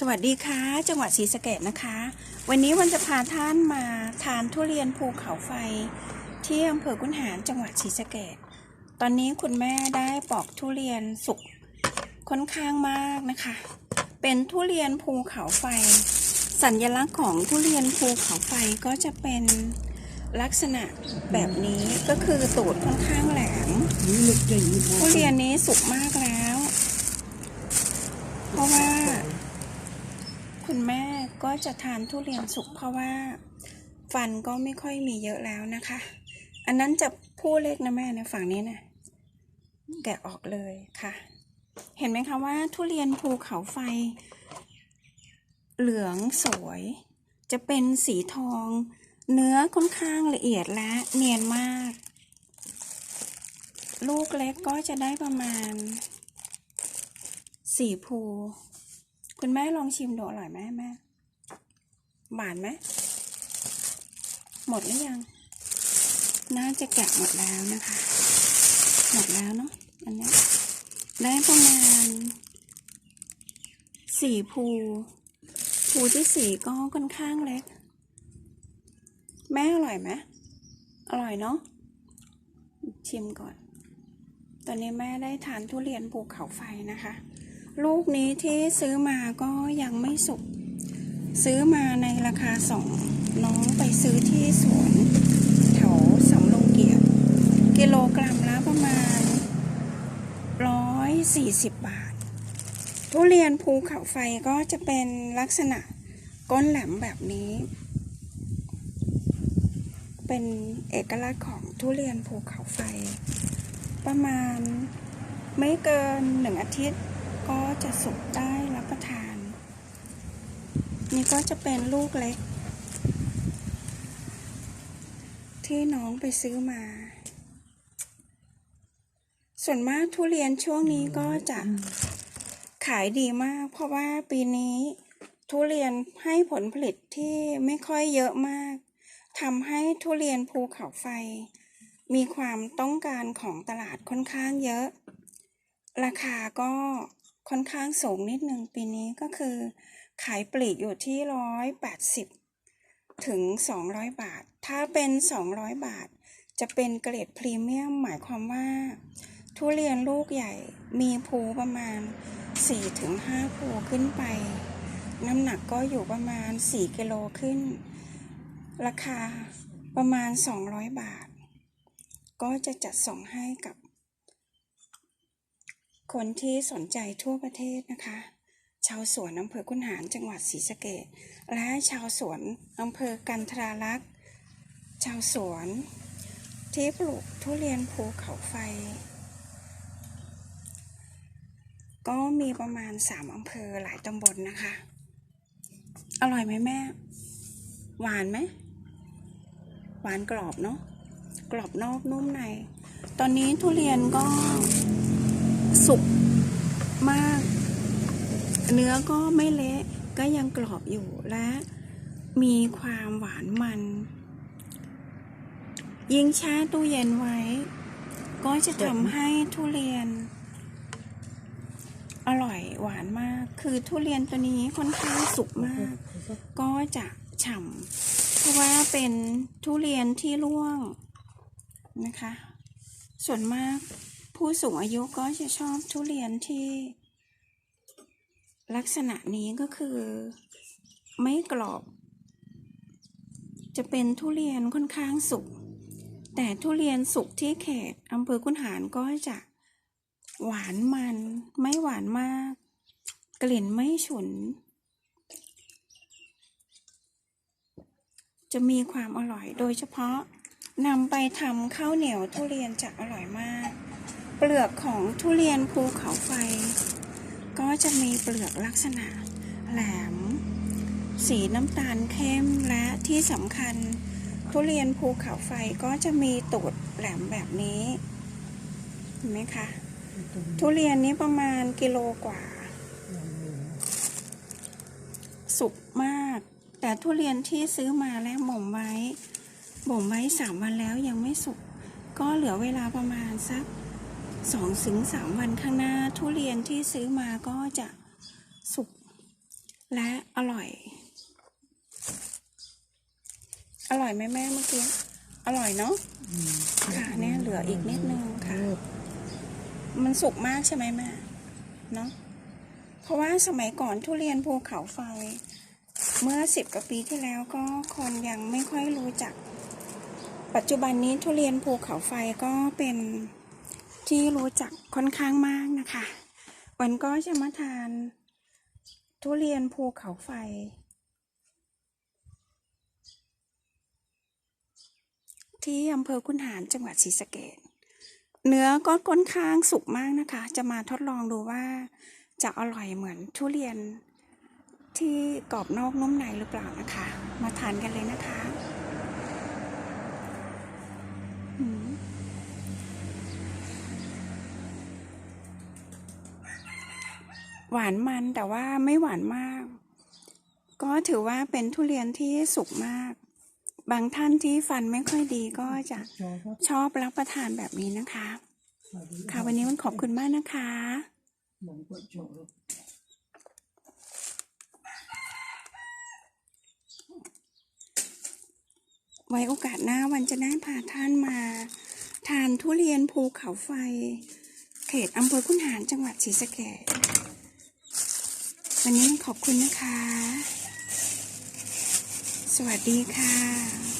สวัสดีค่ะ จังหวัดศรีสะเกดนะคะ วันนี้วันจะพาท่านมาทานทุเรียนภูเขาไฟ ที่อำเภอกุนหารจังหวัดศรีสะเกดตอนนี้คุณแม่ได้ปอกทุเรียนสุกค่อนข้างมากนะคะ เป็นทุเรียนภูเขาไฟ สัญลักษณ์ของทุเรียนภูเขาไฟก็จะเป็นลักษณะแบบนี้ก็คือตูดค่อนข้างแหลมทุเรียนนี้สุกมากแล้ว เพราะว่า คุณแม่ ก็จะทานทุเรียนสุกเพราะว่าฟันก็ไม่ค่อยมีเยอะแล้วนะคะ อันนั้นจะผู้เล็กนะแม่ในฝั่งนี้นะแกะออกเลยค่ะ เห็นไหมคะว่าทุเรียนภูเขาไฟ เหลืองสวย จะเป็นสีทอง เนื้อค่อนข้างละเอียดและเนียนมาก ลูกเล็กก็จะได้ประมาณสี่ภู คุณแม่ลองชิมดูอร่อยไหมแม่ หวานไหมหมดหรือยัง น่าจะแกะหมดแล้วนะคะ หมดแล้วเนาะอันนี้ได้ประมาณสี่ภูภูที่สี่ก็ค่อนข้างเล็ก แม่อร่อยไหมอร่อยเนาะชิมก่อน ตอนนี้แม่ได้ทานทุเรียนภูเขาไฟนะคะ ลูกนี้ที่ซื้อมาก็ยังไม่สุก ซื้อมาในราคาสองน้องไปซื้อที่สวนแถวสำโรงเกียรติกิโลกรัมละประมาณร้อยสี่สิบบาท ทุเรียนภูเขาไฟก็จะเป็นลักษณะก้นแหลมแบบนี้ เป็นเอกลักษณ์ของทุเรียนภูเขาไฟ ประมาณไม่เกินหนึ่งอาทิตย์ก็จะสุกได้รับประทาน นี่ก็จะเป็นลูกเล็ก ที่น้องไปซื้อมา ส่วนมากทุเรียนช่วงนี้ก็จะขายดีมาก เพราะว่าปีนี้ทุเรียนให้ผลผลิตที่ไม่ค่อยเยอะมากทำให้ทุเรียนภูเขาไฟ มีความต้องการของตลาดค่อนข้างเยอะ ราคาก็ค่อนข้างสูงนิดหนึ่งปีนี้ก็คือ ขายปลีกอยู่ที่ร้อยแปดสิบถึงสองร้อยบาท ถ้าเป็นสองร้อยบาท จะเป็นเกรดพรีเมียมหมายความว่า ทุเรียนลูกใหญ่มีภูประมาณสี่ถึงห้าภูขึ้นไป น้ำหนักก็อยู่ประมาณสี่กิโลขึ้น ราคาประมาณสองร้อยบาท ก็จะจัดส่งให้กับคนที่สนใจทั่วประเทศนะคะ ชาวสวนอำเภอคุนหารจังหวัดศรีสะเกษและชาวสวนอำเภอกันทราลักษ์ชาวสวน ที่ปลูกทุเรียนภูเขาไฟ ก็มีประมาณสามอำเภอหลายตำบลนะคะ อร่อยไหมแม่ หวานไหม หวานกรอบเนาะกรอบนอกนุ่มใน ตอนนี้ทุเรียนก็สุกมาก เนื้อก็ไม่เละก็ยังกรอบอยู่และมีความหวานมัน ยิ่งแช่ตู้เย็นไว้ ก็จะทำให้ทุเรียน อร่อยหวานมาก คือทุเรียนตัวนี้ค่อนข้างสุกมาก ก็จะฉ่ำเพราะว่าเป็นทุเรียนที่ร่วงนะคะ ส่วนมากผู้สูงอายุก็จะชอบทุเรียนที่ ลักษณะนี้ก็คือไม่กรอบ จะเป็นทุเรียนค่อนข้างสุก แต่ทุเรียนสุกที่เขตอำเภอคุนหารก็จะหวานมันไม่หวานมาก กลิ่นไม่ฉุน จะมีความอร่อยโดยเฉพาะนำไปทำข้าวเหนียวทุเรียนจะอร่อยมาก เปลือกของทุเรียนภูเขาไฟ ก็จะมีเปลือกลักษณะแหลม สีน้ำตาลเข้มและที่สำคัญ ทุเรียนภูเขาไฟก็จะมีตูดแหลมแบบนี้ เห็นไหมคะ ทุเรียนนี้ประมาณกิโลกว่า สุกมาก แต่ทุเรียนที่ซื้อมาแล้วหม่มไว้บ่มไว้สามวันแล้วยังไม่สุก ก็เหลือเวลาประมาณสัก สองถึงสามวันข้างหน้าทุเรียนที่ซื้อมาก็จะสุกและอร่อย อร่อยไหมแม่เมื่อกี้ อร่อยเนาะค่ะเนี่ยเหลืออีกนิดนึงค่ะ มันสุกมากใช่ไหมแม่เนาะเพราะว่าสมัยก่อนทุเรียนภูเขาไฟ เมื่อสิบกว่าปีที่แล้วก็คนยังไม่ค่อยรู้จัก ปัจจุบันนี้ทุเรียนภูเขาไฟก็เป็น ที่รู้จักค่อนข้างมากนะคะ วันก็จะมาทาน ทุเรียนภูเขาไฟ ที่อำเภอคุนหารจังหวัดศรีสะเกษเนื้อก็ค่อนข้างสุกมากนะคะ จะมาทดลองดูว่าจะอร่อยเหมือนทุเรียนที่กรอบนอกนุ่มในหรือเปล่านะคะ มาทานกันเลยนะคะ หวานมันแต่ว่าไม่หวานมาก ก็ถือว่าเป็นทุเรียนที่สุกมาก บางท่านที่ฟันไม่ค่อยดีก็จะชอบรับประทานแบบนี้นะคะ ค่ะวันนี้มันขอบคุณมากนะคะไว้โอกาสหน้าวันจะได้พาท่านมา ทานทุเรียนภูเขาไฟ เขตอำเภอคุนหารจังหวัดศรีสะเกษ วันนี้ขอบคุณนะคะ สวัสดีค่ะ